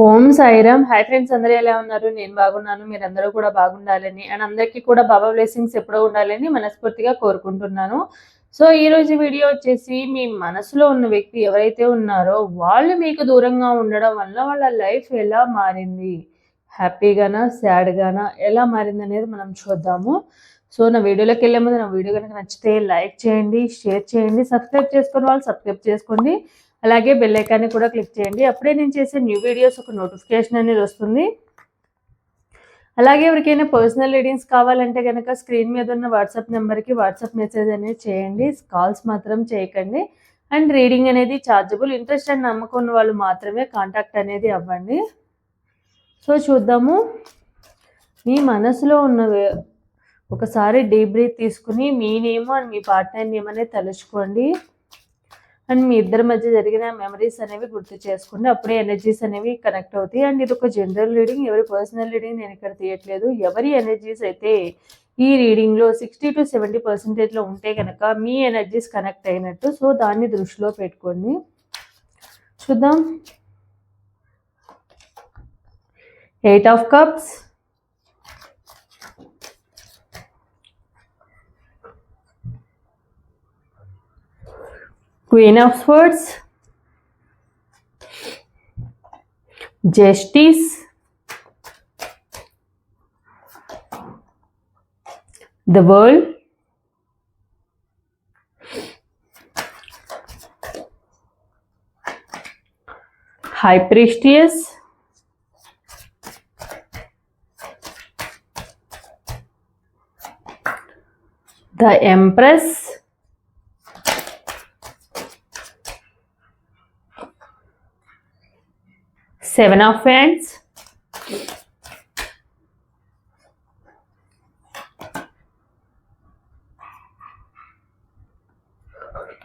ఓం Sairam. Hi friends అందరూ ఎలా ఉన్నారు? నేను బాగున్నాను మీరు కూడా బాగుండాలని అండ్ అందరికీ కూడా బాబా బ్లెస్సింగ్స్ ఎప్పుడూ ఉండాలని మనస్ఫూర్తిగా కోరుకుంటున్నాను. సో ఈ రోజు వీడియో వచ్చేసి మీ మనసులో ఉన్న వ్యక్తి ఎవరైతే ఉన్నారో వాళ్ళు మీకు దూరంగా ఉండడం వల్ల వాళ్ళ లైఫ్ ఎలా మారింది? హ్యాపీగానా సాడ్గానా ఎలా మారింది అనేది మనం చూద్దాము. సో నా వీడియోలోకి వెళ్ళే ముందు నా వీడియో కనుక నచ్చితే లైక్ చేయండి షేర్ చేయండి సబ్స్క్రైబ్ చేసుకుని వాళ్ళు సబ్స్క్రైబ్ చేసుకోండి. అలాగే బెల్ ఐకాన్ని కూడా క్లిక్ చేయండి. అప్పుడే నేను చేసే న్యూ వీడియోస్ ఒక నోటిఫికేషన్ అనేది వస్తుంది. అలాగే ఎవరికైనా పర్సనల్ రీడింగ్స్ కావాలంటే కనుక స్క్రీన్ మీద ఉన్న వాట్సాప్ నెంబర్కి వాట్సాప్ మెసేజ్ అనేది చేయండి. కాల్స్ మాత్రం చేయకండి. అండ్ రీడింగ్ అనేది ఛార్జబుల్ ఇంట్రెస్ట్ అండ్ నమ్మకం ఉన్న వాళ్ళు మాత్రమే కాంటాక్ట్ అనేది అవ్వండి. సో చూద్దాము. మీ మనసులో ఉన్న ఒకసారి డీప్ బ్రీత్ తీసుకుని మీ నేమ్ అండ్ మీ పార్ట్నర్ నేమ్ అనేది తలుచుకోండి. అండ్ మీ ఇద్దరి మధ్య జరిగిన మెమరీస్ అనేవి గుర్తు చేసుకుని అప్పుడే ఎనర్జీస్ అనేవి కనెక్ట్ అవుతాయి. అండ్ ఇది ఒక జనరల్ రీడింగ్ ఎవరి పర్సనల్ రీడింగ్ నేను ఇక్కడ తీయట్లేదు. ఎవరి ఎనర్జీస్ అయితే ఈ రీడింగ్లో సిక్స్టీ టు సెవెంటీ పర్సెంటేజ్లో ఉంటే కనుక మీ ఎనర్జీస్ కనెక్ట్ అయినట్టు సో దాన్ని దృష్టిలో పెట్టుకోండి. చూద్దాం. Eight of cups Queen of Swords, Justice, the World, High Priestess, the Empress, seven of wands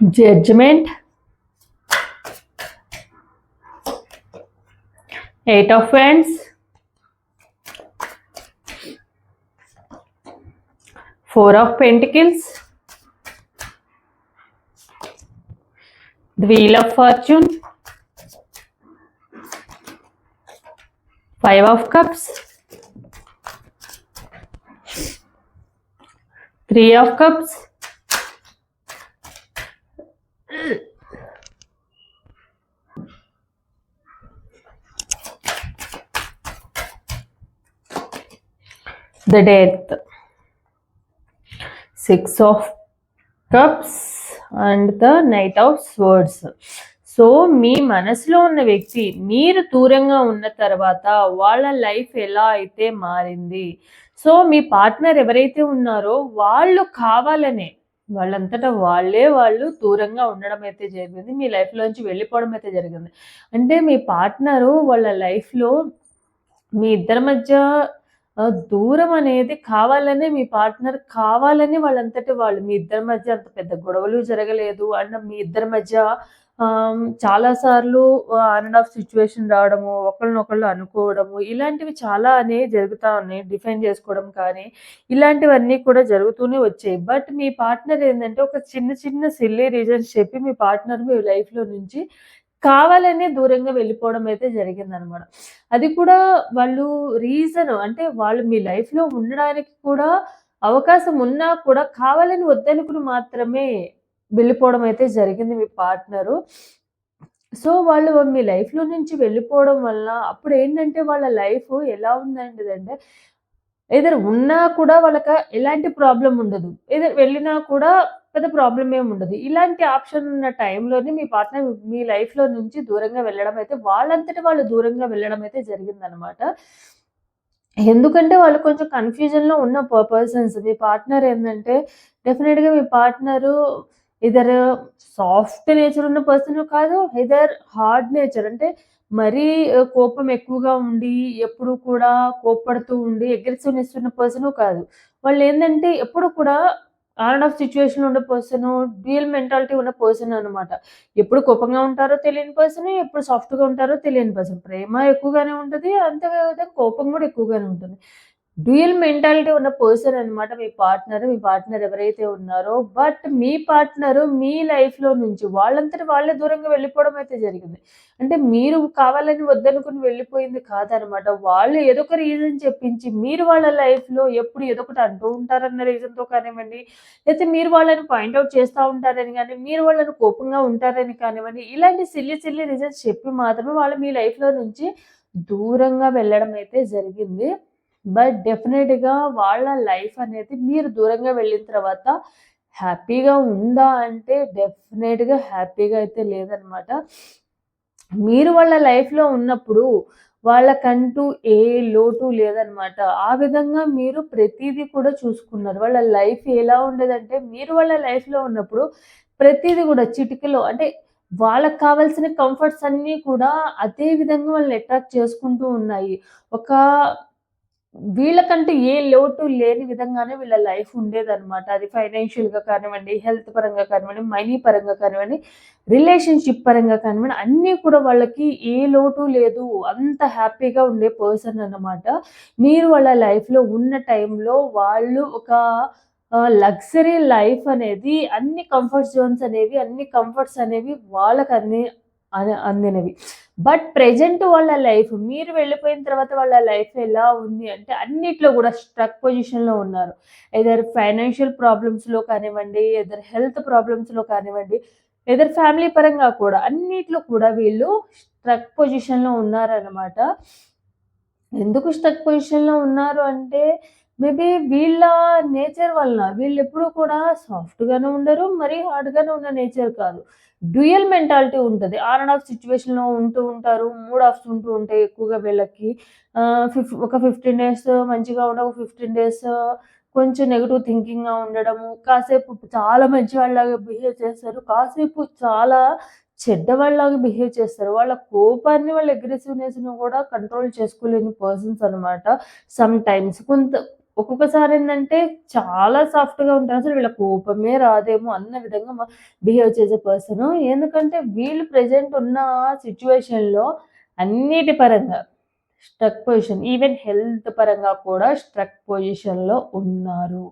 judgment. Eight of wands four of pentacles. The wheel of fortune five of cups. Three of cups. The death. Six of cups and the knight of swords so మీ మనసులో ఉన్న వ్యక్తి మీరు దూరంగా ఉన్న తర్వాత వాళ్ళ life ఎలా అయితే మారింది? సో మీ పార్ట్నర్ ఎవరైతే ఉన్నారో వాళ్ళు కావాలనే వాళ్ళంతటా వాళ్ళే వాళ్ళు దూరంగా ఉండడం అయితే జరిగింది. మీ లైఫ్లోంచి వెళ్ళిపోవడం అయితే జరిగింది. అంటే మీ పార్ట్నరు వాళ్ళ లైఫ్లో మీ ఇద్దరి మధ్య దూరం అనేది కావాలనే మీ పార్ట్నర్ కావాలని వాళ్ళంతటి వాళ్ళు మీ ఇద్దరి మధ్య అంత పెద్ద గొడవలు జరగలేదు. అండ్ మీ ఇద్దరి మధ్య చాలా సార్లు ఆన్ అండ్ ఆఫ్ సిచ్యువేషన్ రావడము, ఒకళ్ళనొకళ్ళు అనుకోవడము, ఇలాంటివి చాలా అనేవి జరుగుతూ ఉన్నాయి. డిఫైన్ చేసుకోవడం కానీ, ఇలాంటివన్నీ కూడా జరుగుతూనే వచ్చాయి. బట్ మీ పార్ట్నర్ ఏంటంటే ఒక చిన్న చిన్న సిల్లీ రీజన్స్ చెప్పి మీ పార్ట్నర్ మీ లైఫ్‌లో నుంచి కావాలనే దూరంగా వెళ్ళిపోవడం అయితే జరిగిందనమాట. అది కూడా వాళ్ళు రీజన్ అంటే వాళ్ళు మీ లైఫ్‌లో ఉండడానికి కూడా అవకాశం ఉన్నా కూడా కావాలని వద్దనుకుని మాత్రమే వెళ్ళిపోవడం అయితే జరిగింది మీ పార్ట్నరు. సో, వాళ్ళు మీ లైఫ్‌లో నుంచి వెళ్ళిపోవడం వల్ల అప్పుడు ఏంటంటే వాళ్ళ లైఫ్ ఎలా ఉందండి అంటే ఏదర్ ఉన్నా కూడా వాళ్ళకి ఎలాంటి ప్రాబ్లం ఉండదు. ఏదర్ వెళ్ళినా కూడా పెద్ద ప్రాబ్లం ఏమి ఉండదు. ఇలాంటి ఆప్షన్ ఉన్న టైంలోనే మీ పార్ట్నర్ మీ లైఫ్‌లో నుంచి దూరంగా వెళ్ళడం అయితే వాళ్ళంతట వాళ్ళు దూరంగా వెళ్ళడం అయితే జరిగిందనమాట. ఎందుకంటే వాళ్ళు కొంచెం కన్‌ఫ్యూజన్‌లో ఉన్న పర్సన్స్. మీ పార్ట్నర్ ఏంటంటే డెఫినెట్గా మీ పార్ట్నరు ఇదర్ సాఫ్ట్ నేచర్ ఉన్న పర్సన్ కాదు. ఇదర్ హార్డ్ నేచర్ అంటే మరీ కోపం ఎక్కువగా ఉండి, ఎప్పుడు కూడా కోప్పడుతూ ఉండి, అగ్రెసివ్‌నెస్ ఉన్న పర్సన్ కాదు. వాళ్ళు ఏంటంటే ఎప్పుడు కూడా ఆన్ అండ్ ఆఫ్ సిచ్యువేషన్ ఉన్న పర్సను, డ్యూయల్ మెంటాలిటీ ఉన్న పర్సన్ అనమాట. ఎప్పుడు కోపంగా ఉంటారో తెలియని పర్సన్, ఎప్పుడు సాఫ్ట్‌గా ఉంటారో తెలియని పర్సన్. ప్రేమ ఎక్కువగానే ఉంటుంది అంతే కోపం కూడా ఎక్కువగానే ఉంటుంది. డ్యూయల్ మెంటాలిటీ ఉన్న పర్సన్ అనమాట మీ పార్ట్నర్. మీ పార్ట్నర్ ఎవరైతే ఉన్నారో బట్ మీ పార్ట్నరు మీ లైఫ్‌లో నుంచి వాళ్ళంతటి వాళ్ళే దూరంగా వెళ్ళిపోవడం అయితే జరిగింది. అంటే మీరు కావాలని వద్దనుకుని వెళ్ళిపోయింది కాదనమాట. వాళ్ళు ఏదో ఒక రీజన్ చెప్పించి మీరు వాళ్ళ లైఫ్‌లో ఎప్పుడు ఏదో ఒకటి అంటూ ఉంటారన్న రీజన్‌తో కానివ్వండి, లేకపోతే మీరు వాళ్ళని పాయింట్ చేస్తూ ఉంటారని కానీ మీరు వాళ్ళని కోపంగా ఉంటారని కానివ్వండి, ఇలాంటి సిల్లీ సిల్లీ రీజన్స్ చెప్పి మాత్రమే వాళ్ళు మీ లైఫ్‌లో నుంచి దూరంగా వెళ్ళడం అయితే జరిగింది. బట్ డెఫినెట్గా వాళ్ళ లైఫ్ అనేది మీరు దూరంగా వెళ్ళిన తర్వాత హ్యాపీగా ఉందా అంటే డెఫినెట్గా హ్యాపీగా అయితే లేదనమాట. మీరు వాళ్ళ లైఫ్‌లో ఉన్నప్పుడు వాళ్ళకంటూ ఏ లోటు లేదనమాట. ఆ విధంగా మీరు ప్రతిదీ కూడా చూసుకున్నారు. వాళ్ళ లైఫ్ ఎలా ఉండేదంటే మీరు వాళ్ళ లైఫ్‌లో ఉన్నప్పుడు ప్రతిదీ కూడా చిటికలో అంటే వాళ్ళకి కావాల్సిన కంఫర్ట్స్ అన్నీ కూడా అదే విధంగా వాళ్ళని అట్రాక్ట్ చేసుకుంటూ ఉన్నాయి. ఒక వీళ్ళకంటూ ఏ లోటు లేని విధంగానే వీళ్ళ లైఫ్ ఉండేదనమాట. అది ఫైనాన్షియల్‌గా కానివ్వండి, హెల్త్ పరంగా కానివ్వండి, మనీ పరంగా కానివ్వండి, రిలేషన్‌షిప్ పరంగా కానివ్వండి, అన్నీ కూడా వాళ్ళకి ఏ లోటు లేదు. అంత హ్యాపీగా ఉండే పర్సన్ అన్నమాట. మీరు వాళ్ళ లైఫ్‌లో ఉన్న టైంలో వాళ్ళు ఒక లగ్జరీ లైఫ్ అనేది అన్ని కంఫర్ట్ జోన్స్ అనేవి, అన్ని కంఫర్ట్స్ అనేవి వాళ్ళకి అన్ని అందినవి. బట్ ప్రెజెంట్ వాళ్ళ లైఫ్ మీరు వెళ్ళిపోయిన తర్వాత వాళ్ళ లైఫ్ ఎలా ఉంది అంటే అన్నిట్లో కూడా స్ట్రక్ పొజిషన్‌లో ఉన్నారు. ఎదర్ ఫైనాన్షియల్ ప్రాబ్లమ్స్‌లో కానివ్వండి, ఎదర్ హెల్త్ ప్రాబ్లమ్స్‌లో కానివ్వండి, ఎదర్ ఫ్యామిలీ పరంగా కూడా అన్నిట్లో కూడా వీళ్ళు స్ట్రక్ పొజిషన్‌లో ఉన్నారనమాట. ఎందుకు స్ట్రక్ పొజిషన్‌లో ఉన్నారు అంటే మేబీ వీళ్ళ నేచర్ వలన వీళ్ళు ఎప్పుడూ కూడా సాఫ్ట్గానే ఉండరు. మరీ హార్డ్గానే ఉన్న నేచర్ కాదు. డ్యూయల్ మెంటాలిటీ ఉంటుంది ఆన్ అండ్ ఆఫ్ సిచ్యువేషన్లో ఉంటూ ఉంటారు. మూడ్ ఆఫ్స్ ఉంటూ ఉంటాయి ఎక్కువగా వీళ్ళకి. ఫిఫ్ ఒక 15 డేస్ మంచిగా ఉండే ఒక 15 డేస్ కొంచెం నెగిటివ్ థింకింగ్‌గా ఉండడము. కాసేపు చాలా మంచి వాళ్ళలాగా బిహేవ్ చేస్తారు. కాసేపు చాలా చెడ్డవాళ్ళలాగా బిహేవ్ చేస్తారు. వాళ్ళ కోపాన్ని, వాళ్ళ అగ్రెసివ్‌నెస్‌ని కూడా కంట్రోల్ చేసుకోలేని పర్సన్స్ అనమాట. సమ్ టైమ్స్ కొంత ఒక్కొక్కసారి ఏంటంటే చాలా సాఫ్ట్‌గా ఉంటారు. అసలు వీళ్ళ కోపమే రాదేమో అన్న విధంగా బిహేవ్ చేసే పర్సను. ఎందుకంటే వీళ్ళు ప్రెజెంట్ ఉన్న సిచ్యువేషన్లో అన్నిటి పరంగా స్ట్రక్ పొజిషన్. ఈవెన్ హెల్త్ పరంగా కూడా స్ట్రక్ పొజిషన్‌లో ఉన్నారు.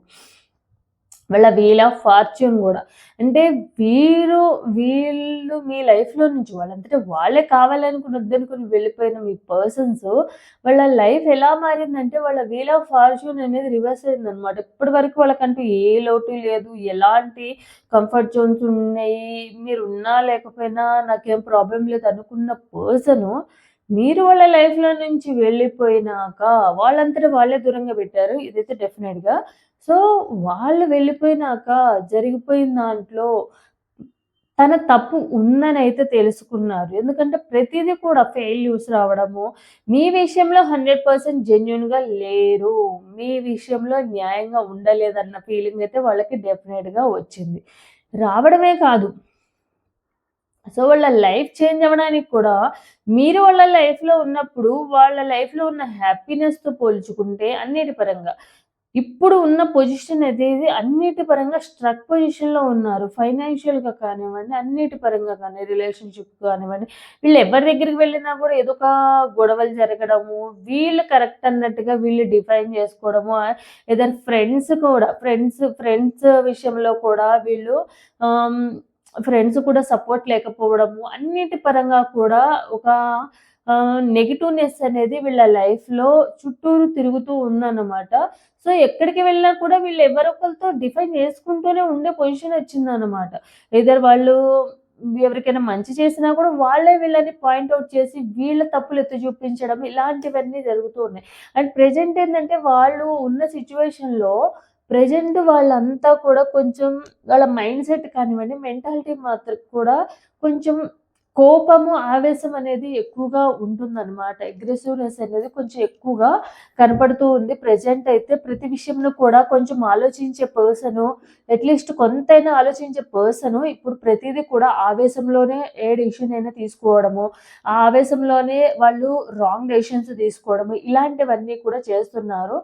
వాళ్ళ వీల్ ఆఫ్ ఫార్చ్యూన్ కూడా అంటే వీరు వీళ్ళు మీ లైఫ్‌లో నుంచి వాళ్ళంతట వాళ్ళే కావాలనుకుని వద్దనుకుని వెళ్ళిపోయిన మీ పర్సన్స్ వాళ్ళ లైఫ్ ఎలా మారిందంటే వాళ్ళ వీల్ ఆఫ్ ఫార్చ్యూన్ అనేది రివర్స్ అయిందనమాట. ఇప్పటి వరకు వాళ్ళకంటూ ఏ లోటు లేదు. ఎలాంటి కంఫర్ట్ జోన్స్ ఉన్నాయి. మీరు ఉన్నా లేకపోయినా నాకేం ప్రాబ్లం లేదు అనుకున్న పర్సను మీరు వాళ్ళ లైఫ్‌లో నుంచి వెళ్ళిపోయినాక వాళ్ళంతట వాళ్ళే దూరంగా పెట్టారు. ఇదైతే డెఫినెట్గా సో, వాళ్ళు వెళ్ళిపోయినాక జరిగిపోయిన దాంట్లో తన తప్పు ఉందని అయితే తెలుసుకున్నారు. ఎందుకంటే ప్రతిదీ కూడా ఫెయిల్యూస్ రావడము, మీ విషయంలో హండ్రెడ్ పర్సెంట్ జెన్యున్గా లేరు. మీ విషయంలో న్యాయంగా ఉండలేదన్న ఫీలింగ్ అయితే వాళ్ళకి డెఫినెట్గా వచ్చింది. రావడమే కాదు సో, వాళ్ళ లైఫ్ చేంజ్ అవ్వడానికి కూడా మీరు వాళ్ళ లైఫ్‌లో ఉన్నప్పుడు వాళ్ళ లైఫ్‌లో ఉన్న హ్యాపీనెస్‌తో పోల్చుకుంటే అన్నిటి పరంగా ఇప్పుడు ఉన్న పొజిషన్ అనేది అన్నిటి పరంగా స్ట్రక్ పొజిషన్‌లో ఉన్నారు. ఫైనాన్షియల్‌గా కానివ్వండి, అన్నిటి పరంగా కానీ రిలేషన్‌షిప్ కానివ్వండి, వీళ్ళు ఎవరి దగ్గరికి వెళ్ళినా కూడా ఏదో ఒక గొడవలు జరగడము, వీళ్ళు కరెక్ట్ అన్నట్టుగా వీళ్ళు డిఫైన్ చేసుకోవడము, ఏదైనా ఫ్రెండ్స్ కూడా ఫ్రెండ్స్ ఫ్రెండ్స్ విషయంలో కూడా వీళ్ళు ఫ్రెండ్స్ కూడా సపోర్ట్ లేకపోవడము, అన్నిటి పరంగా కూడా ఒక నెగిటివ్నెస్ అనేది వీళ్ళ లైఫ్‌లో చుట్టూరు తిరుగుతూ ఉందన్నమాట. సో, ఎక్కడికి వెళ్ళినా కూడా వీళ్ళు ఎవరొకరితో డిఫైన్ చేసుకుంటూనే ఉండే పొజిషన్ వచ్చిందన్నమాట. ఎయిదర్ వాళ్ళు ఎవరికైనా మంచి చేసినా కూడా వాళ్ళే వీళ్ళని పాయింట్ చేసి వీళ్ళ తప్పులు ఎత్తు చూపించడం ఇలాంటివన్నీ జరుగుతూ ఉన్నాయి. అండ్ ప్రెజెంట్ ఏంటంటే వాళ్ళు ఉన్న సిచ్యువేషన్లో ప్రెజెంట్ వాళ్ళంతా కూడా కొంచెం వాళ్ళ మైండ్ సెట్ కానివ్వండి, మెంటాలిటీ మాత్రం కూడా కొంచెం కోపము, ఆవేశం అనేది ఎక్కువగా ఉంటుందన్నమాట. అగ్రెసివ్‌నెస్ అనేది కొంచెం ఎక్కువగా కనపడుతూ ఉంది. ప్రెజెంట్ అయితే ప్రతి విషయంలో కూడా కొంచెం ఆలోచించే పర్సను, అట్‌లీస్ట్ కొంతైనా ఆలోచించే పర్సను ఇప్పుడు ప్రతిదీ కూడా ఆవేశంలోనే ఏ డెసిషన్ అయినా తీసుకోవడము, ఆ ఆవేశంలోనే వాళ్ళు రాంగ్ డెసిషన్స్ తీసుకోవడము, ఇలాంటివన్నీ కూడా చేస్తున్నారు.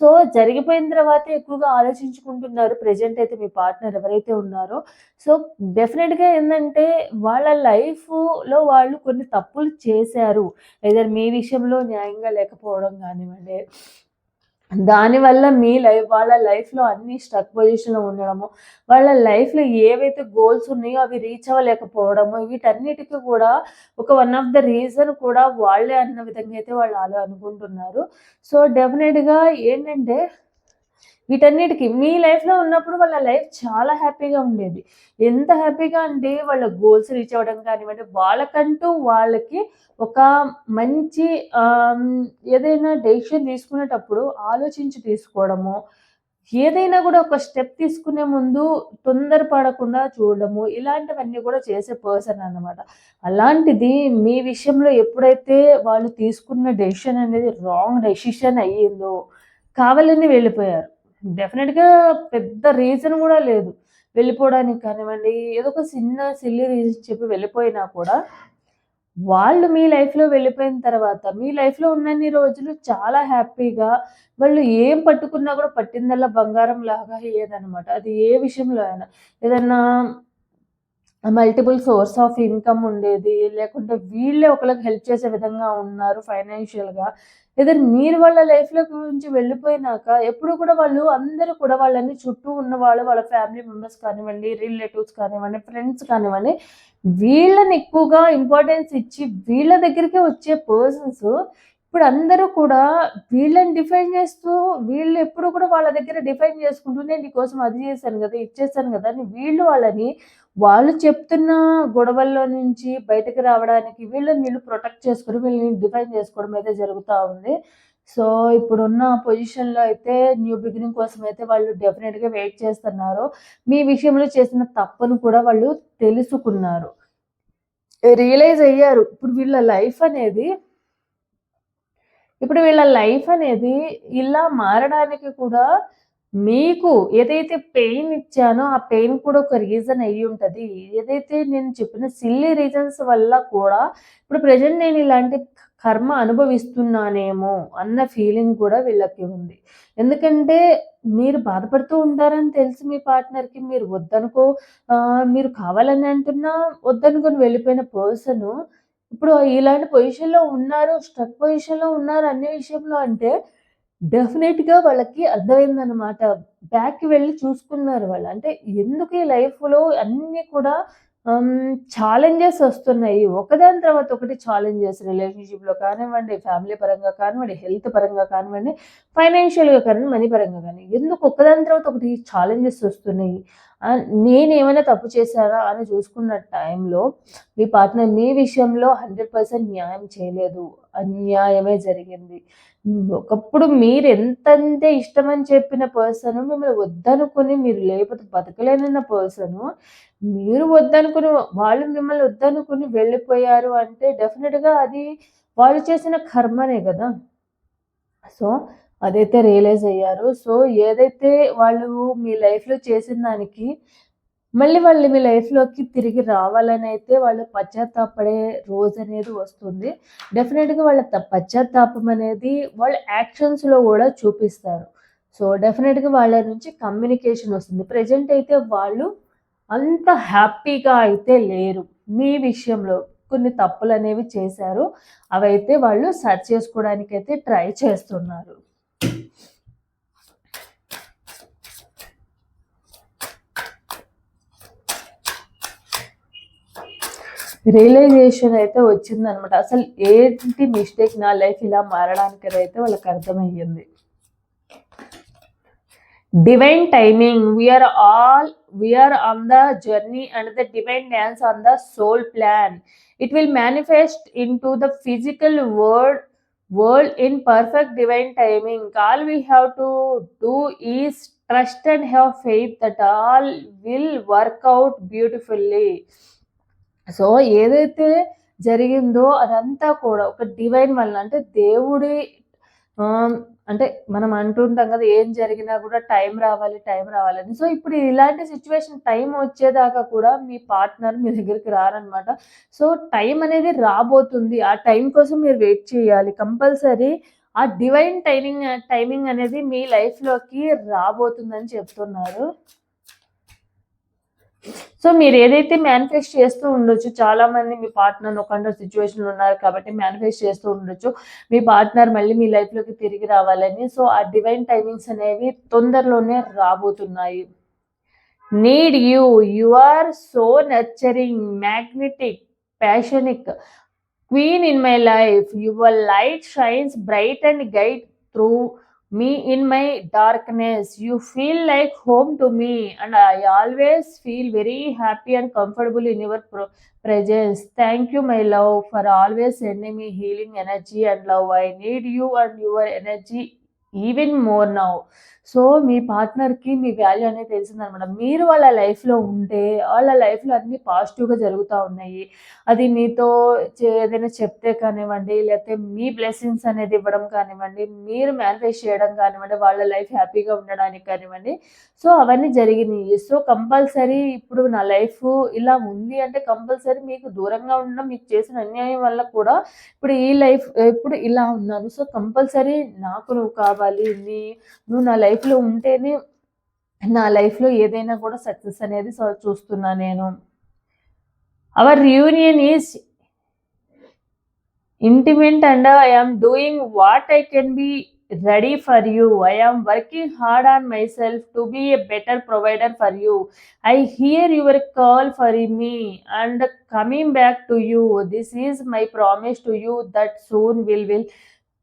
సో, జరిగిపోయిన తర్వాతే ఎక్కువగా ఆలోచించుకుంటున్నారు ప్రెజెంట్ అయితే మీ పార్ట్నర్ ఎవరైతే ఉన్నారో. సో, డెఫినెట్గా ఏంటంటే వాళ్ళ లైఫ్‌లో వాళ్ళు కొన్ని తప్పులు చేశారు. ఎయిదర్ మీ విషయంలో న్యాయంగా లేకపోవడం కానివ్వండి దానివల్ల మీ లైఫ్ వాళ్ళ లైఫ్‌లో అన్ని స్టక్ పొజిషన్‌లో ఉండడము, వాళ్ళ లైఫ్‌లో ఏవైతే గోల్స్ ఉన్నాయో అవి రీచ్ అవ్వలేకపోవడము, వీటన్నిటికి కూడా ఒక వన్ ఆఫ్ ద రీజన్ కూడా వాళ్ళే అన్న విధంగా అయితే వాళ్ళు అలా అనుకుంటున్నారు. సో, డెఫినెట్‌గా ఏంటంటే వీటన్నిటికి మీ లైఫ్‌లో ఉన్నప్పుడు వాళ్ళ లైఫ్ చాలా హ్యాపీగా ఉండేది. ఎంత హ్యాపీగా అంటే వాళ్ళ గోల్స్ రీచ్ అవ్వడం కానివ్వండి, వాళ్ళకంటూ వాళ్ళకి ఒక మంచి ఏదైనా డెసిషన్ తీసుకునేటప్పుడు ఆలోచించి తీసుకోవడము, ఏదైనా కూడా ఒక స్టెప్ తీసుకునే ముందు తొందరపడకుండా చూడడము, ఇలాంటివన్నీ కూడా చేసే పర్సన్ అన్నమాట. అలాంటిది మీ విషయంలో ఎప్పుడైతే వాళ్ళు తీసుకున్న డెసిషన్ అనేది రాంగ్ డెసిషన్ అయ్యిందో, కావాలని వెళ్ళిపోయారు. డెఫినెట్గా పెద్ద రీజన్ కూడా లేదు. వెళ్ళిపోవడానికి కానివ్వండి, ఏదో ఒక చిన్న సిల్లీ రీజన్ చెప్పి వెళ్ళిపోయినా కూడా, వాళ్ళు మీ లైఫ్‌లో వెళ్ళిపోయిన తర్వాత, మీ లైఫ్‌లో ఉన్నన్ని రోజులు చాలా హ్యాపీగా వాళ్ళు ఏం పట్టుకున్నా కూడా పట్టిందల్లా బంగారం లాగా అయ్యేదనమాట. అది ఏ విషయంలో అయినా. ఏదన్నా మల్టిపుల్ సోర్స్ ఆఫ్ ఇన్‌కమ్ ఉండేది. లేకుంటే వీళ్ళే ఒకరికి హెల్ప్ చేసే విధంగా ఉన్నారు ఫైనాన్షియల్‌గా. లేదా మీరు వాళ్ళ లైఫ్‌లోకి నుంచి వెళ్ళిపోయినాక ఎప్పుడు కూడా వాళ్ళు అందరూ కూడా వాళ్ళని చుట్టూ ఉన్నవాళ్ళు వాళ్ళ ఫ్యామిలీ మెంబర్స్ కానివ్వండి, రిలేటివ్స్ కానివ్వండి, ఫ్రెండ్స్ కానివ్వండి, వీళ్ళని ఎక్కువగా ఇంపార్టెన్స్ ఇచ్చి వీళ్ళ దగ్గరికే వచ్చే పర్సన్స్ ఇప్పుడు అందరూ కూడా వీళ్ళని డిఫైన్ చేస్తూ వీళ్ళు ఎప్పుడు కూడా వాళ్ళ దగ్గర డిఫైన్ చేసుకుంటూ నేను నీకోసం అది చేశాను కదా! ఇచ్చేసాను కదా! అని వీళ్ళు వాళ్ళని వాళ్ళు చెప్తున్న గొడవల్లో నుంచి బయటకు రావడానికి వీళ్ళని వీళ్ళు ప్రొటెక్ట్ చేసుకొని వీళ్ళని డిఫైన్ చేసుకోవడం అయితే జరుగుతూ ఉంది. సో, ఇప్పుడున్న పొజిషన్‌లో అయితే న్యూ బిగినింగ్ కోసం అయితే వాళ్ళు డెఫినెట్గా వెయిట్ చేస్తున్నారు. మీ విషయంలో చేసిన తప్పును కూడా వాళ్ళు తెలుసుకున్నారు. రియలైజ్ అయ్యారు. ఇప్పుడు వీళ్ళ లైఫ్ అనేది ఇప్పుడు వీళ్ళ లైఫ్ అనేది ఇలా మారడానికి కూడా మీకు ఏదైతే పెయిన్ ఇచ్చానో, ఆ పెయిన్ కూడా ఒక రీజన్ అయ్యి ఉంటుంది ఏదైతే నేను చెప్పిన సిల్లీ రీజన్స్ వల్ల కూడా ఇప్పుడు ప్రెజెంట్ నేను ఇలాంటి కర్మ అనుభవిస్తున్నానేమో అన్న ఫీలింగ్ కూడా వీళ్ళకి ఉంది. ఎందుకంటే మీరు బాధపడుతూ ఉంటారని తెలుసు మీ పార్ట్నర్‌కి. మీరు వద్దనుకో మీరు కావాలని అంటున్నా వద్దనుకోని వెళ్ళిపోయిన పర్సన్ ఇప్పుడు ఇలాంటి పొజిషన్‌లో ఉన్నారు, స్ట్రక్ పొజిషన్‌లో ఉన్నారు అన్ని విషయంలో అంటే డెఫినెట్‌గా వాళ్ళకి అర్థమైందనమాట. బ్యాక్‌కి వెళ్ళి చూసుకున్నారు వాళ్ళు. అంటే ఎందుకు ఈ లైఫ్‌లో అన్నీ కూడా ఛాలెంజెస్ వస్తున్నాయి. ఒకదాని తర్వాత ఒకటి ఛాలెంజెస్ రిలేషన్‌షిప్‌లో కానివ్వండి, ఫ్యామిలీ పరంగా కానివ్వండి, హెల్త్ పరంగా కానివ్వండి, ఫైనాన్షియల్‌గా కానివ్వండి, మనీ పరంగా కానివ్వండి ఎందుకు ఒకదాని తర్వాత ఒకటి ఛాలెంజెస్ వస్తున్నాయి. నేనేమైనా తప్పు చేశానా అని చూసుకున్న టైంలో మీ పార్ట్నర్ మీ విషయంలో 100% న్యాయం చేయలేదు. అన్యాయమే జరిగింది. ఒకప్పుడు మీరు ఎంతంటే ఇష్టమని చెప్పిన పర్సన్ మిమ్మల్ని వద్దనుకుని మీరు లేకపోతే బతకలేనన్న పర్సను, మీరు వద్దనుకుని వాళ్ళు మిమ్మల్ని వద్దనుకుని వెళ్ళిపోయారు అంటే డెఫినెట్గా అది వాళ్ళు చేసిన కర్మనే కదా సో, అదైతే రియలైజ్ అయ్యారు. సో, ఏదైతే వాళ్ళు మీ లైఫ్‌లో చేసిన దానికి మళ్ళీ వాళ్ళు మీ లైఫ్‌లోకి తిరిగి రావాలని అయితే వాళ్ళు పశ్చాతాపడే రోజు అనేది వస్తుంది. డెఫినెట్గా వాళ్ళ త పశ్చాత్తాపం అనేది వాళ్ళ యాక్షన్స్‌లో కూడా చూపిస్తారు. సో, డెఫినెట్గా వాళ్ళ నుంచి కమ్యూనికేషన్ వస్తుంది. ప్రెజెంట్ అయితే వాళ్ళు అంత హ్యాపీగా అయితే లేరు. మీ విషయంలో కొన్ని తప్పులు అనేవి చేశారు. అవైతే వాళ్ళు సరి చేసుకోవడానికైతే ట్రై చేస్తున్నారు. రియలైజేషన్ అయితే వచ్చిందనమాట. అసలు ఏంటి మిస్టేక్ నా లైఫ్ ఇలా మారడానికి అయితే వాళ్ళకి అర్థమయ్యింది. Divine timing. We are all we are on the journey and the divine dance on the soul plan. It will manifest into the physical world world in perfect divine timing all we have to do is trust and have faith that all will work out. So, ఏదైతే జరిగిందో అదంతా కూడా ఒక divine వలన అంటే దేవుడి అంటే మనం అంటుంటాం కదా! ఏం జరిగినా కూడా టైం రావాలి, టైం రావాలని. సో, ఇప్పుడు ఇలాంటి సిచ్యువేషన్ టైం వచ్చేదాకా కూడా మీ పార్ట్నర్ మీ దగ్గరికి రారనమాట. సో, టైం అనేది రాబోతుంది. ఆ టైం కోసం మీరు వెయిట్ చేయాలి. కంపల్సరీ ఆ డివైన్ టైమింగ్ టైమింగ్ అనేది మీ లైఫ్‌లోకి రాబోతుందని చెప్తున్నారు. సో మీరు ఏదైతే మేనిఫెస్ట్ చేస్తూ ఉండొచ్చు చాలా మంది మీ పార్ట్నర్ ఒక సిచ్యువేషన్లో ఉన్నారు కాబట్టి మేనిఫెస్ట్ చేస్తూ ఉండొచ్చు. మీ పార్ట్నర్ మళ్ళీ మీ లైఫ్లోకి తిరిగి రావాలని. సో ఆ డివైన్ టైమింగ్స్ అనేవి తొందరలోనే రాబోతున్నాయి. Need you you are so nurturing magnetic passionate queen in my life your light shines bright and guide through me in my darkness. You feel like home to me, and I always feel very happy and comfortable in your presence. Thank you, my love, for always sending me healing energy and love. I need you and your energy even more now. So మీ పార్ట్నర్కి మీ value అనేది తెలిసిందనమాట. మీరు వాళ్ళ లైఫ్లో ఉంటే వాళ్ళ లైఫ్లో అన్నీ పాజిటివ్గా జరుగుతూ ఉన్నాయి. అది మీతో ఏదైనా చెప్తే కానివ్వండి లేకపోతే మీ బ్లెస్సింగ్స్ అనేది ఇవ్వడం కానివ్వండి మీరు మేనిఫెస్ట్ చేయడం కానివ్వండి వాళ్ళ లైఫ్ హ్యాపీగా ఉండడానికి కానివ్వండి సో అవన్నీ జరిగినాయి. సో కంపల్సరీ ఇప్పుడు నా లైఫ్ ఇలా ఉంది అంటే కంపల్సరీ మీకు దూరంగా ఉండడం మీకు చేసిన అన్యాయం వల్ల కూడా ఇప్పుడు ఈ లైఫ్ ఇప్పుడు ఇలా ఉన్నాను. సో కంపల్సరీ నాకు నువ్వు కావాలి నీ నువ్వు నా లైఫ్ లైఫ్లో ఉంటేనే నా లైఫ్లో ఏదైనా కూడా సక్సెస్ అనేది చూస్తున్నాను నేను. Our reunion is intimate and I am doing what I can be ready for you. I am working hard on my self to be a better provider for you. I hear your call for me and coming back to you. This is my promise to you that soon will will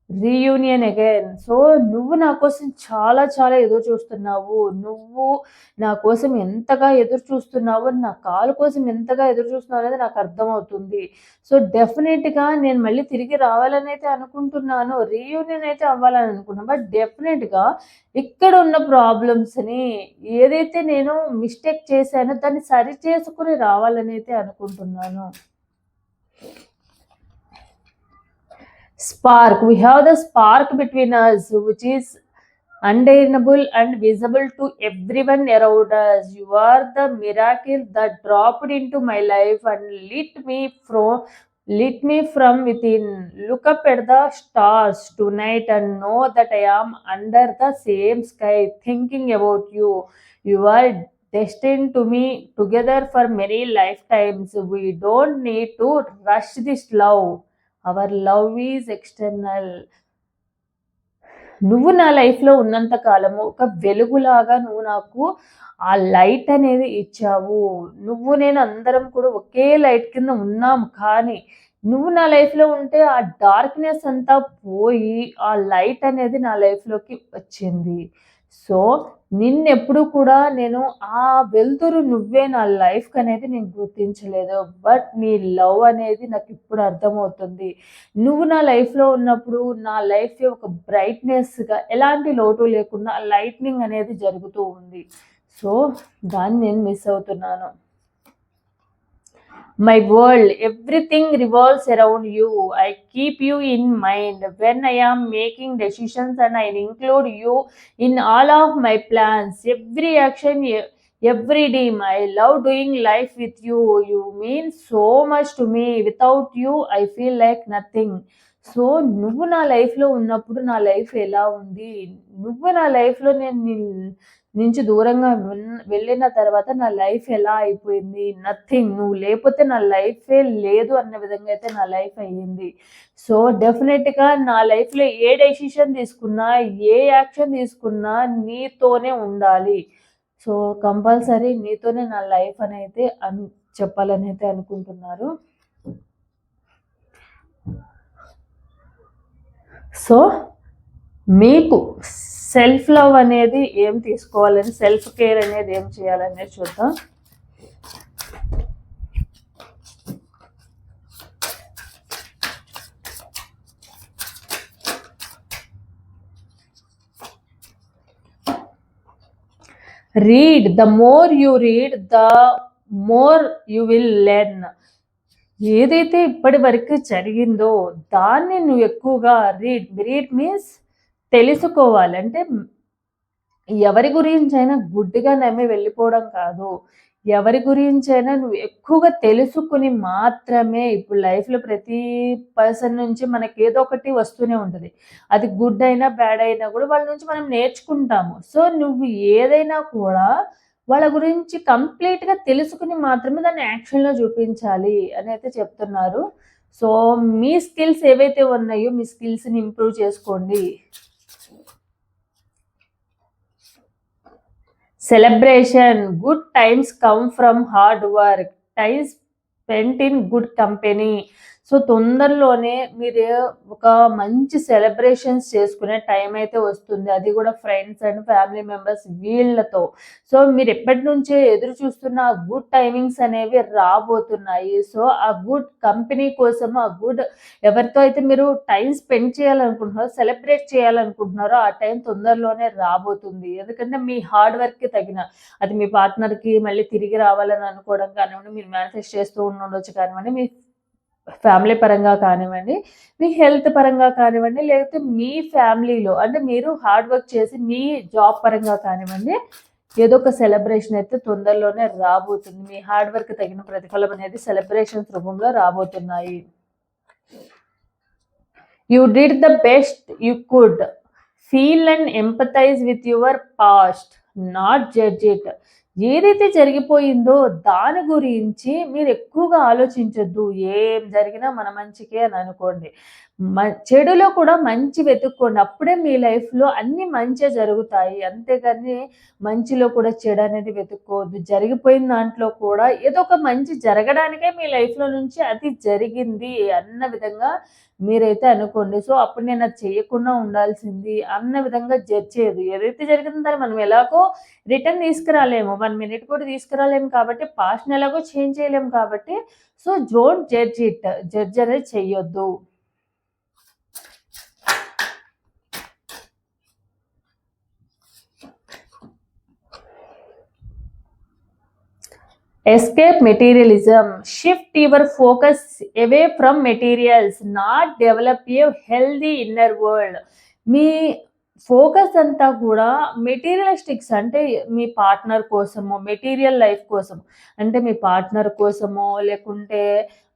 reunion again so నువ్వు నా కోసం చాలా చాలా ఎదురు చూస్తున్నావు. నువ్వు నా కోసం ఎంతగా ఎదురు చూస్తున్నావు? నా కాలు కోసం ఎంతగా ఎదురు చూస్తున్నావు అనేది నాకు అర్థమవుతుంది. సో డెఫినెట్గా నేను మళ్ళీ తిరిగి రావాలని అయితే అనుకుంటున్నాను. రీయూనియన్ అయితే అవ్వాలని అనుకున్నాను బట్ డెఫినెట్గా ఇక్కడ ఉన్న ప్రాబ్లమ్స్ని ఏదైతే నేను మిస్టేక్ చేశానో దాన్ని సరి చేసుకుని రావాలని అయితే అనుకుంటున్నాను. Spark. We have the spark between us which is undeniable and visible to everyone around us. You are the miracle that dropped into my life and lit me from lit me from within. Look up at the stars tonight and know that i am under the same sky thinking about you. You are destined to me together for many lifetimes. We don't need to rush this love our love is external. నువ్వు నా లైఫ్లో ఉన్నంత కాలము ఒక వెలుగులాగా నువ్వు నాకు ఆ light అనేది ఇచ్చావు. నువ్వు నేను అందరం కూడా ఒకే లైట్ కింద ఉన్నాం కానీ నువ్వు నా లైఫ్లో ఉంటే ఆ డార్క్నెస్ అంతా పోయి ఆ లైట్ అనేది నా లైఫ్లోకి వచ్చింది. సో నిన్నెప్పుడు కూడా నేను ఆ వెలుతురు నువ్వే నా లైఫ్కి అనేది నేను గుర్తించలేదు. బట్ నీ లవ్ అనేది నాకు ఇప్పుడు అర్థమవుతుంది. నువ్వు నా లైఫ్లో ఉన్నప్పుడు నా లైఫ్ ఒక బ్రైట్నెస్గా ఎలాంటి లోటు లేకుండా లైట్నింగ్ అనేది జరుగుతూ ఉంది. సో దాన్ని నేను మిస్ అవుతున్నాను. My world everything revolves around you i keep you in mind when i am making decisions and i include you in all of my plans every action e- every dream i love doing life with you you mean so much to me without you i feel like nothing so నువ్వు నా లైఫ్లో ఉన్నప్పుడు నా life ఎలా ఉంది నువ్వు నా లైఫ్లో నేను నీ- నుంచి దూరంగా వెళ్ళిన తర్వాత నా లైఫ్ ఎలా అయిపోయింది? నథింగ్. నువ్వు లేకపోతే నా లైఫే లేదు అన్న విధంగా అయితే నా లైఫ్ అయ్యింది. సో డెఫినెట్గా నా లైఫ్లో ఏ డెసిషన్ తీసుకున్నా ఏ యాక్షన్ తీసుకున్నా నీతోనే ఉండాలి. సో కంపల్సరీ నీతోనే నా లైఫ్ అని అయితే చెప్పాలని అయితే అనుకుంటున్నారు. సో మీకు సెల్ఫ్ లవ్ అనేది ఏం తీసుకోవాలని సెల్ఫ్ కేర్ అనేది ఏం చేయాలనేది చూద్దాం. Read the more you read the more you will learn ఏదైతే ఇప్పటి వరకు జరిగిందో దాన్ని నువ్వు ఎక్కువగా రీడ్ రీడ్ మీన్స్ తెలుసుకోవాలంటే ఎవరి గురించైనా గుడ్డిగా నమ్మి వెళ్ళిపోవడం కాదు ఎవరి గురించైనా నువ్వు ఎక్కువగా తెలుసుకుని మాత్రమే ఇప్పుడు లైఫ్లో ప్రతి పర్సన్ నుంచి మనకి ఏదో ఒకటి వస్తూనే ఉంటుంది అది గుడ్ అయినా బ్యాడ్ అయినా కూడా వాళ్ళ నుంచి మనం నేర్చుకుంటాము సో నువ్వు ఏదైనా కూడా వాళ్ళ గురించి కంప్లీట్‌గా తెలుసుకుని మాత్రమే దాన్ని యాక్షన్‌లో చూపించాలి అని అయితే చెప్తున్నారు. సో, మీ స్కిల్స్ ఏవైతే ఉన్నాయో మీ స్కిల్స్‌ని ఇంప్రూవ్ చేసుకోండి. celebration. Good times come from hard work. Times spent in good company. So, తొందరలోనే మీరు ఒక మంచి సెలబ్రేషన్స్ చేసుకునే టైం అయితే వస్తుంది. అది కూడా ఫ్రెండ్స్ అండ్ ఫ్యామిలీ మెంబర్స్ వీళ్ళతో. సో, మీరు ఎప్పటినుంచో ఎదురు చూస్తున్న గుడ్ టైమింగ్స్ అనేవి రాబోతున్నాయి. సో, ఆ గుడ్ కంపెనీ కోసం ఆ గుడ్ ఎవరితో అయితే మీరు టైం స్పెండ్ చేయాలనుకుంటున్నారో, సెలబ్రేట్ చేయాలనుకుంటున్నారో ఆ టైం తొందరలోనే రాబోతుంది. ఎందుకంటే మీ హార్డ్ వర్క్‌కి తగిన అది మీ పార్ట్నర్‌కి మళ్ళీ తిరిగి రావాలని అనుకోవడం కానివ్వండి, మీరు మేనిఫెస్ట్ చేస్తూ ఉండొచ్చు కానివ్వండి, మీ ఫ్యామిలీ పరంగా కానివ్వండి, మీ హెల్త్ పరంగా కానివ్వండి, లేకపోతే మీ ఫ్యామిలీలో అంటే మీరు హార్డ్ వర్క్ చేసి మీ జాబ్ పరంగా కానివ్వండి, ఏదో ఒక సెలబ్రేషన్ అయితే తొందరలోనే రాబోతుంది. మీ హార్డ్ వర్క్ తగిన ప్రతిఫలం అనేది సెలబ్రేషన్స్ రూపంలో రాబోతున్నాయి. You did the best you could. Feel and empathize with your past. Not judge it. ఏదైతే జరిగిపోయిందో దాని గురించి మీరు ఎక్కువగా ఆలోచించొద్దు. ఏం జరిగినా మన మంచికే అని అనుకోండి. మ చెడులో కూడా మంచి వెతుక్కోండి. అప్పుడే మీ లైఫ్‌లో అన్నీ మంచి జరుగుతాయి. అంతేగాని మంచిలో కూడా చెడు అనేది వెతుక్కోవద్దు. జరిగిపోయిన దాంట్లో కూడా ఏదో ఒక మంచి జరగడానికే మీ లైఫ్‌లో నుంచి అది జరిగింది అన్న విధంగా మీరైతే అనుకోండి. సో, అప్పుడు నేను అది చేయకుండా ఉండాల్సింది అన్న విధంగా జడ్జ్ ఏదైతే జరిగిందో దాన్ని మనం ఎలాగో రిటర్న్ తీసుకురాలేము. వన్ మినిట్ కూడా తీసుకురాలేము కాబట్టి పాస్ట్‌ని ఎలాగో చేంజ్ చేయలేము కాబట్టి so, zone judge it. Judge అనేది చెయ్యొద్దు. Escape materialism. Shift your focus away from materials. Not develop a healthy inner world. మీ ఫోకస్ అంతా కూడా మెటీరియలిస్టిక్స్ అంటే మీ పార్ట్నర్ కోసము మెటీరియల్ లైఫ్ కోసం అంటే మీ పార్ట్నర్ కోసమో, లేకుంటే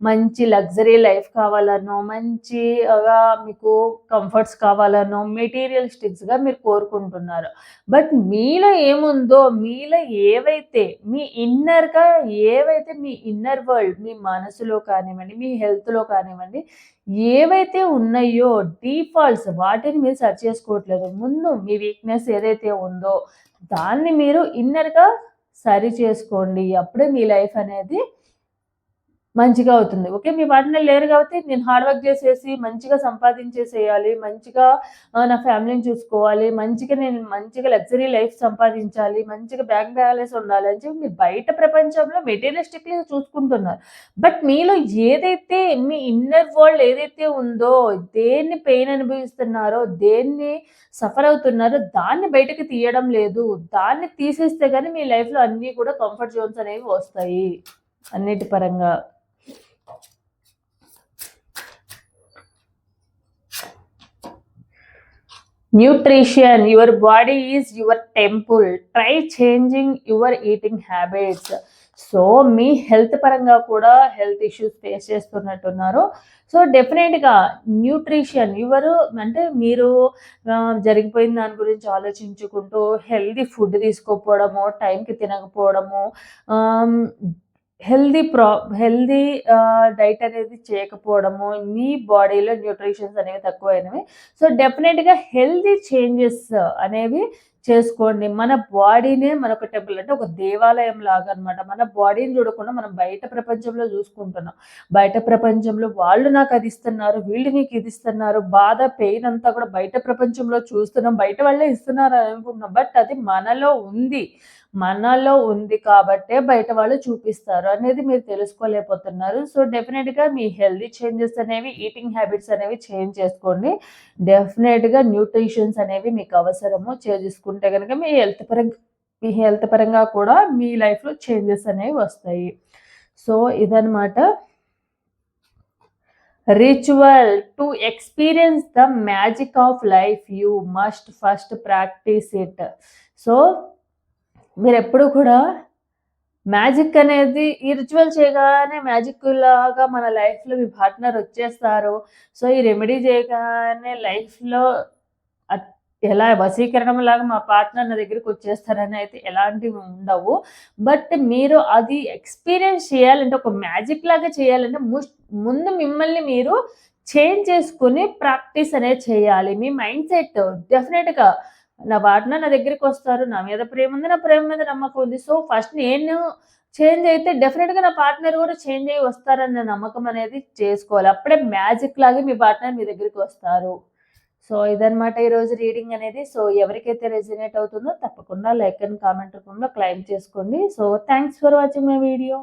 మంచి లగ్జరీ లైఫ్ కావాలనో, మంచిగా మీకు కంఫర్ట్స్ కావాలనో మెటీరియలిస్టిక్స్‌గా మీరు కోరుకుంటున్నారు. బట్ మీలో ఏముందో, మీలో ఏవైతే మీ ఇన్నర్‌గా ఏవైతే మీ ఇన్నర్ వరల్డ్ మీ మనసులో కానివ్వండి, మీ హెల్త్‌లో కానివ్వండి, ఏవైతే ఉన్నాయో డీఫాల్ట్స్ వాటిని మీరు సెర్చ్ చేసుకోవట్లేదు. ముందు మీ వీక్‌నెస్ ఏదైతే ఉందో దాన్ని మీరు ఇన్నర్‌గా సరి చేసుకోండి. అప్పుడే మీ లైఫ్ అనేది మంచిగా అవుతుంది. ఓకే. మీ పార్ట్నర్ లేరు కాబట్టి నేను హార్డ్ వర్క్ చేసేసి మంచిగా సంపాదించేసేయాలి. మంచిగా నా ఫ్యామిలీని చూసుకోవాలి. మంచిగా నేను మంచిగా లగ్జరీ లైఫ్ సంపాదించాలి. మంచిగా బ్యాంక్ బ్యాలెన్స్ ఉండాలి అని చెప్పి మీరు బయట ప్రపంచంలో మెటీరియలిస్టిక్‌లీ చూసుకుంటున్నారు. బట్ మీలో ఏదైతే మీ ఇన్నర్ వరల్డ్ ఏదైతే ఉందో, దేన్ని పెయిన్ అనుభవిస్తున్నారో, దేన్ని సఫర్ అవుతున్నారో దాన్ని బయటకు తీయడం లేదు. దాన్ని తీసేస్తే కానీ మీ లైఫ్‌లో అన్నీ కూడా కంఫర్ట్ జోన్స్ అనేవి వస్తాయి. అన్నిటి పరంగా. Nutrition. Your body is your temple. Try changing your eating habits. So, me health పరంగా కూడా హెల్త్ ఇష్యూస్ ఫేస్ చేస్తున్నట్టున్నారు. సో, డెఫినెట్‌గా న్యూట్రిషన్ ఎవరు అంటే మీరు జరిగిపోయిన దాని గురించి ఆలోచించుకుంటూ హెల్తీ ఫుడ్ తీసుకోకపోవడము, టైంకి తినకపోవడము, హెల్దీ ప్రా హెల్దీ డైట్ అనేది చేయకపోవడము, మీ బాడీలో న్యూట్రిషన్స్ అనేవి తక్కువైనవి. సో, డెఫినెట్‌గా హెల్దీ చేంజెస్ అనేవి చేసుకోండి. మన బాడీనే మనకు టెంపుల్ అంటే ఒక దేవాలయం లాగా అనమాట మన బాడీని చూడకుండా మనం బయట ప్రపంచంలో చూసుకుంటున్నాం. బయట ప్రపంచంలో వాళ్ళు నాకు అది ఇస్తున్నారు, వీళ్ళు నీకు ఇది ఇస్తున్నారు, బాధ, పెయిన్ అంతా కూడా బయట ప్రపంచంలో చూస్తున్నాం. బయట వాళ్ళే ఇస్తున్నారు అని అనుకుంటున్నాం. బట్ అది మనలో ఉంది. మనలో ఉంది కాబట్టే బయట వాళ్ళు చూపిస్తారు అనేది మీరు తెలుసుకోలేకపోతున్నారు. సో, డెఫినెట్‌గా మీ హెల్తీ చేంజెస్ అనేవి ఈటింగ్ హ్యాబిట్స్ అనేవి చేంజ్ చేసుకోండి. డెఫినెట్‌గా న్యూట్రిషన్స్ అనేవి మీకు అవసరము. చేసుకుంటే కనుక మీ హెల్త్ పరంగా మీ హెల్త్ పరంగా కూడా మీ లైఫ్‌లో చేంజెస్ అనేవి వస్తాయి. సో, ఇదనమాట ritual. To experience the magic of life you must first practice it. So, మీరు ఎప్పుడు కూడా మ్యాజిక్ అనేది ఈ రిచువల్ చేయగానే మ్యాజిక్ లాగా మన లైఫ్‌లో మీ పార్ట్నర్ వచ్చేస్తారు. సో, ఈ రెమెడీ చేయగానే లైఫ్‌లో ఎలా వశీకరణం లాగా మా పార్ట్నర్ నా దగ్గరికి వచ్చేస్తారని అయితే ఎలాంటివి ఉండవు బట్ మీరు అది ఎక్స్పీరియన్స్ చేయాలంటే ఒక మ్యాజిక్ లాగా చేయాలంటే ముందు మిమ్మల్ని మీరు చేంజ్ చేసుకుని ప్రాక్టీస్ అనేది చేయాలి మీ మైండ్ సెట్ డెఫినెట్గా నా వాటిన నా దగ్గరికి వస్తారు నా మీద ప్రేమ ఉంది నా ప్రేమ మీద నమ్మకం ఉంది. సో ఫస్ట్ నేను చేంజ్ అయితే డెఫినెట్గా నా పార్ట్నర్ కూడా చేంజ్ అయ్యి వస్తారన్న నమ్మకం అనేది చేసుకోవాలి. అప్పుడే మ్యాజిక్ లాగా మీ పార్ట్నర్ మీ దగ్గరికి వస్తారు. సో ఇదనమాట ఈరోజు రీడింగ్ అనేది. సో ఎవరికైతే రెజినేట్ అవుతుందో తప్పకుండా లైక్ అండ్ కామెంట్ రూపంలో క్లైమ్ చేసుకోండి. So thanks for watching my video